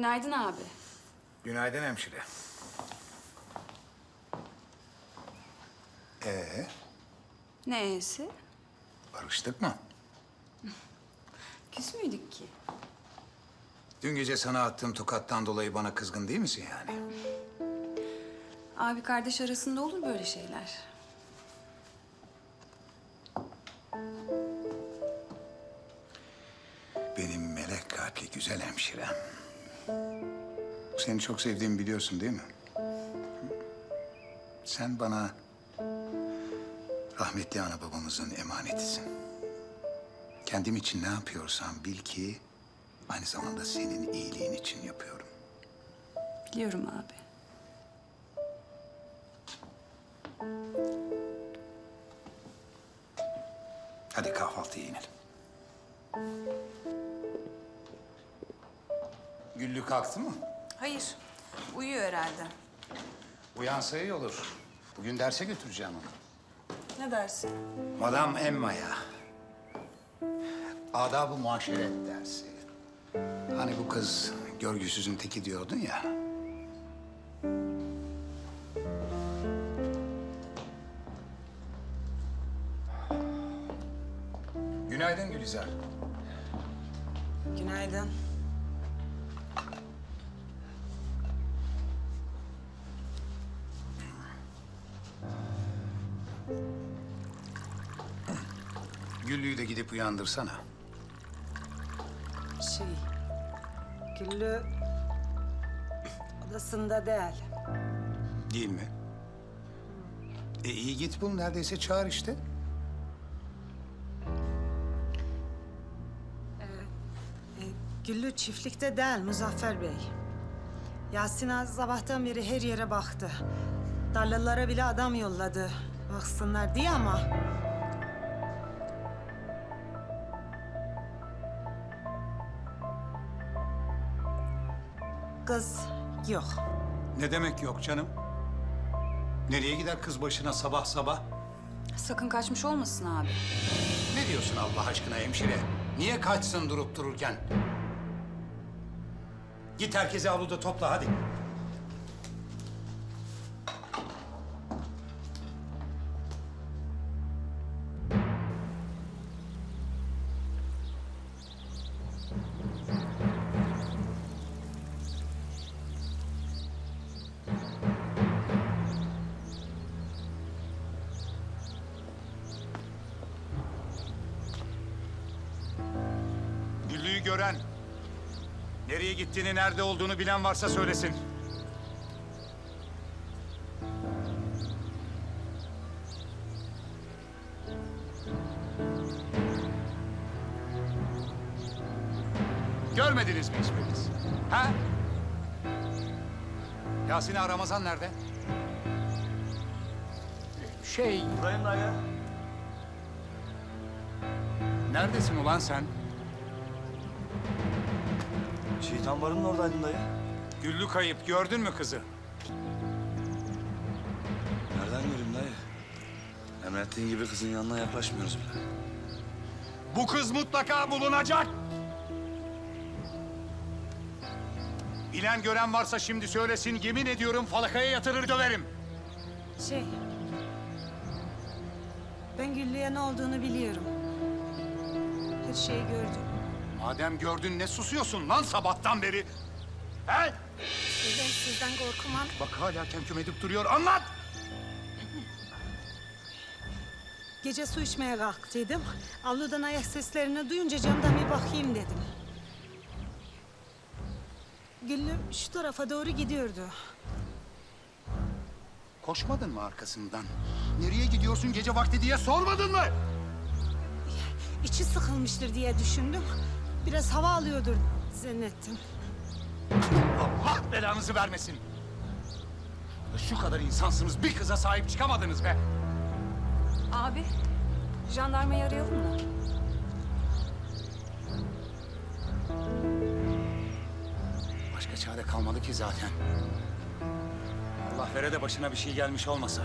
Günaydın abi. Günaydın hemşire. Ee, Ne e'si? barıştık mı? Küs müydük ki? Dün gece sana attığım tokattan dolayı bana kızgın değil misin yani? Abi kardeş arasında olur böyle şeyler. Benim melek kalpli güzel hemşirem. Seni çok sevdiğimi biliyorsun değil mi? Sen bana rahmetli ana babamızın emanetisin. Kendim için ne yapıyorsam bil ki aynı zamanda senin iyiliğin için yapıyorum. Biliyorum abi. Hadi kahvaltıya inelim. Güllü kalktı mı? Hayır. Uyuyor herhalde. Uyansa iyi olur. Bugün derse götüreceğim onu. Ne dersin? Madam Emma'ya. Adab-ı muaşeret dersi. Hani bu kız görgüsüzün teki diyordun ya. Günaydın Gülizar. Günaydın. Güllü'yü de gidip uyandırsana. Şey, Güllü odasında değil. Değil mi? E iyi git bul neredeyse çağır işte. E, Güllü çiftlikte değil Muzaffer Bey. Yasin Ağa sabahtan beri her yere baktı. Tarlalara bile adam yolladı. Baksınlar diye ama... Kız yok. Ne demek yok canım? Nereye gider kız başına sabah sabah? Sakın kaçmış olmasın abi. Ne diyorsun Allah aşkına hemşire? Niye kaçsın durup dururken? Git herkesi avluda topla hadi. Gören, nereye gittiğini, nerede olduğunu bilen varsa söylesin. Görmediniz mi hiçbiriniz? Ha? Yasin Ağa Ramazan nerede? Şey... Buradayım dayı. Neredesin ulan sen? Şeytan barının oradaydım dayı. Güllü kayıp, gördün mü kızı? Nereden göreyim dayı? Emrettiğin gibi kızın yanına yaklaşmıyoruz bile. Bu kız mutlaka bulunacak. Bilen gören varsa şimdi söylesin. Yemin ediyorum falakaya yatırır döverim. Şey... Ben Güllü'ye ne olduğunu biliyorum. Her şeyi gördüm. Madem gördün ne susuyorsun lan sabahtan beri? He? Ben sizden korkumam. Bak hala kemküm edip duruyor. Anlat! Gece su içmeye kalktıydım. Avludan ayak seslerini duyunca camdan bir bakayım dedim. Güllü şu tarafa doğru gidiyordu. Koşmadın mı arkasından? Nereye gidiyorsun gece vakti diye sormadın mı? İçi sıkılmıştır diye düşündüm. Biraz hava alıyordur zannettim. Allah belanızı vermesin. Şu kadar insansınız bir kıza sahip çıkamadınız be. Abi, jandarmayı arayalım mı? Başka çare kalmadı ki zaten. Allah vere de başına bir şey gelmiş olmasa.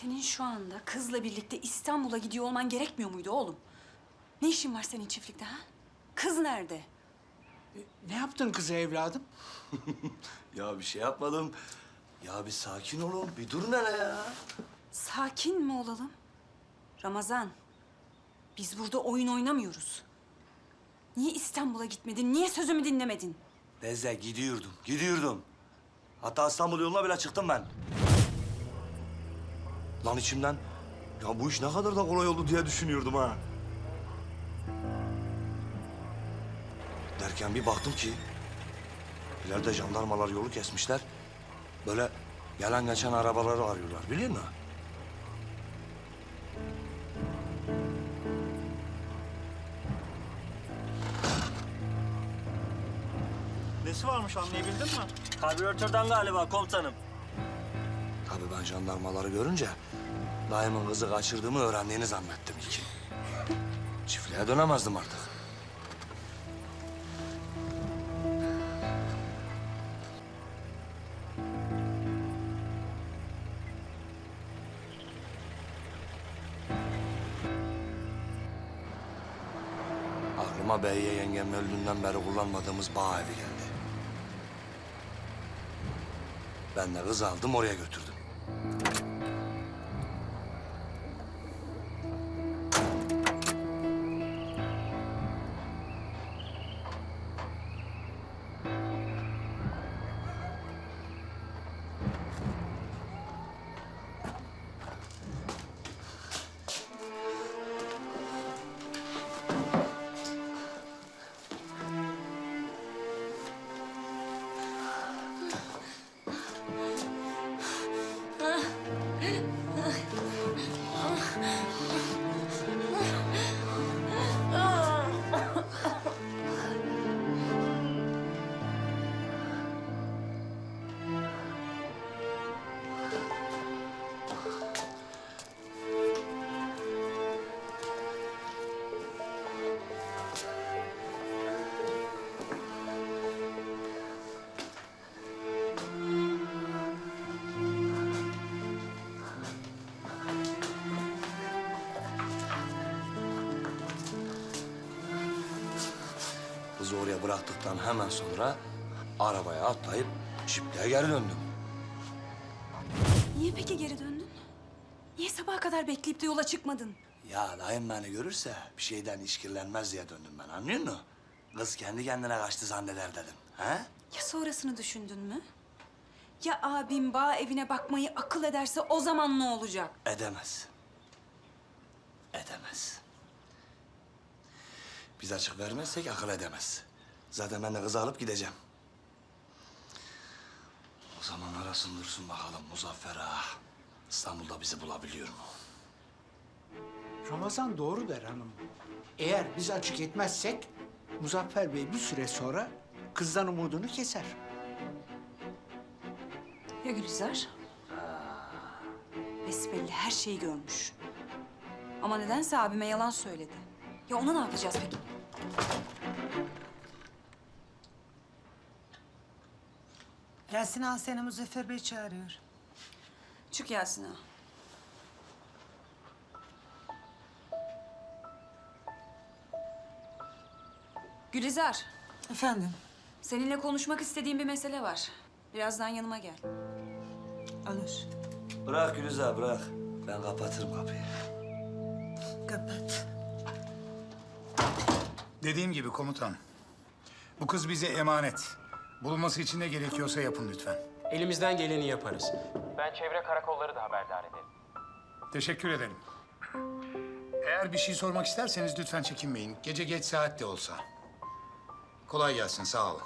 Senin şu anda kızla birlikte İstanbul'a gidiyor olman gerekmiyor muydu oğlum? Ne işin var senin çiftlikte ha? Kız nerede? Ne yaptın kıza evladım? Ya bir şey yapmadım. Ya bir sakin olun. Bir durun hele ya. Sakin mi olalım? Ramazan, biz burada oyun oynamıyoruz. Niye İstanbul'a gitmedin? Niye sözümü dinlemedin? Deze gidiyordum, gidiyordum. Hatta İstanbul yoluna bile çıktım ben. Lan içimden ya bu iş ne kadar da kolay oldu diye düşünüyordum ha. Derken bir baktım ki ileride jandarmalar yolu kesmişler. Böyle gelen geçen arabaları arıyorlar biliyor musun? Nesi varmış anlayabildin mi? Karbüratörden galiba komutanım. Tabii ben jandarmaları görünce dayımın kızı kaçırdığımı öğrendiğini zannettim ilk. Çiftliğe dönemezdim artık. Aklıma Beyye yengemin öldüğünden beri kullanmadığımız bağ evi geldi. Ben de kızı aldım oraya götürdüm. Kızı oraya bıraktıktan hemen sonra arabaya atlayıp çiftliğe geri döndüm. Niye peki geri döndün? Niye sabaha kadar bekleyip de yola çıkmadın? Ya dayım beni görürse bir şeyden işkillenmez diye döndüm ben anlıyor musun? Kız kendi kendine kaçtı zanneder dedim. He? Ya sonrasını düşündün mü? Ya abim bağ evine bakmayı akıl ederse o zaman ne olacak? Edemez. Edemez. Biz açık vermezsek akıl edemez. Zaten ben de kızı alıp gideceğim. O zaman arasın dursun bakalım Muzaffer ağa. İstanbul'da bizi bulabiliyor mu? Ramazan doğru der hanım. Eğer biz açık etmezsek Muzaffer Bey bir süre sonra kızdan umudunu keser. Ya Gülizar? Besbelli her şeyi görmüş. Ama nedense abime yalan söyledi. Ya ona ne yapacağız peki? Yasin Ağa seni Muzaffer Bey çağırıyor. Çık Yasin ağa. Gülizar, Efendim? seninle konuşmak istediğim bir mesele var. Birazdan yanıma gel. Olur. Bırak Gülüza bırak. Ben kapatırım kapıyı. Kapat. Dediğim gibi komutan. Bu kız bize emanet. Bulunması için ne gerekiyorsa yapın lütfen. Elimizden geleni yaparız. Ben çevre karakolları da haberdar ederim. Teşekkür ederim. Eğer bir şey sormak isterseniz lütfen çekinmeyin. Gece geç saat de olsa. Kolay gelsin, sağ olun.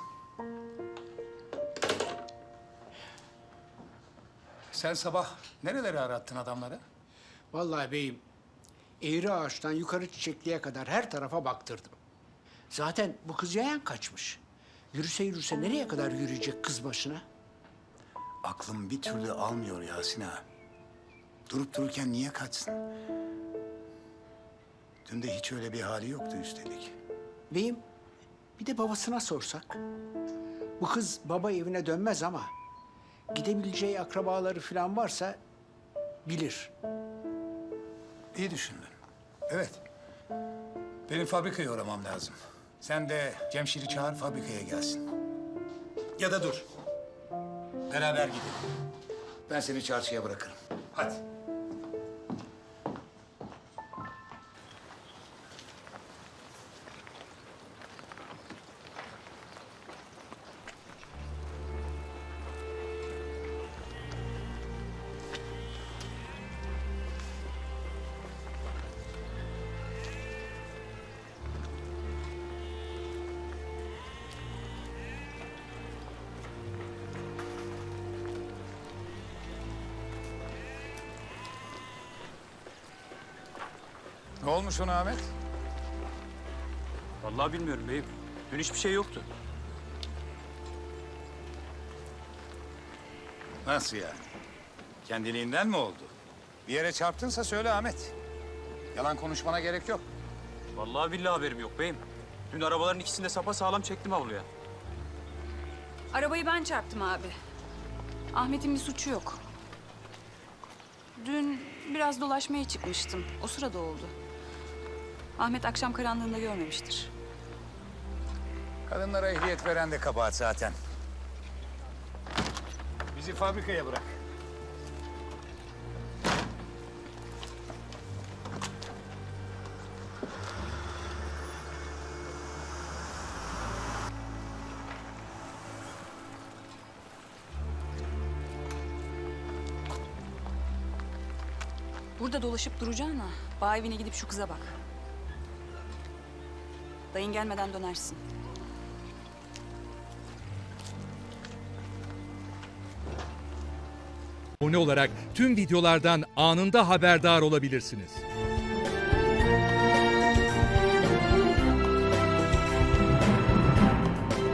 Sen sabah nereleri arattın adamları? Vallahi beyim, eğri ağaçtan yukarı çiçekliğe kadar her tarafa baktırdım. Zaten bu kız yayan kaçmış. Yürüse yürüse nereye kadar yürüyecek kız başına? Aklım bir türlü almıyor Yasin ağa. Durup dururken niye kaçsın? Dün de hiç öyle bir hali yoktu üstelik. Beyim, bir de babasına sorsak. Bu kız baba evine dönmez ama gidebileceği akrabaları falan varsa bilir. İyi düşündün. Evet. Benim fabrikaya uğramam lazım. Sen de Cemşir'i çağır fabrikaya gelsin. Ya da dur. Beraber gidelim. Ben seni çarşıya bırakırım. Hadi. Ne olmuş ona Ahmet? Vallahi bilmiyorum beyim. Dün hiçbir şey yoktu. Nasıl yani? Kendiliğinden mi oldu? Bir yere çarptınsa söyle Ahmet. Yalan konuşmana gerek yok. Vallahi billahi haberim yok beyim. Dün arabaların ikisini de sapa sağlam çektim avluya. Arabayı ben çarptım abi. Ahmet'in bir suçu yok. Dün biraz dolaşmaya çıkmıştım. O sırada oldu. Ahmet akşam karanlığında görmemiştir. Kadınlara ehliyet veren de kabahat zaten. Bizi fabrikaya bırak. Burada dolaşıp duracağına bağ evine gidip şu kıza bak. Dayın gelmeden dönersin. abone olarak tüm videolardan anında haberdar olabilirsiniz.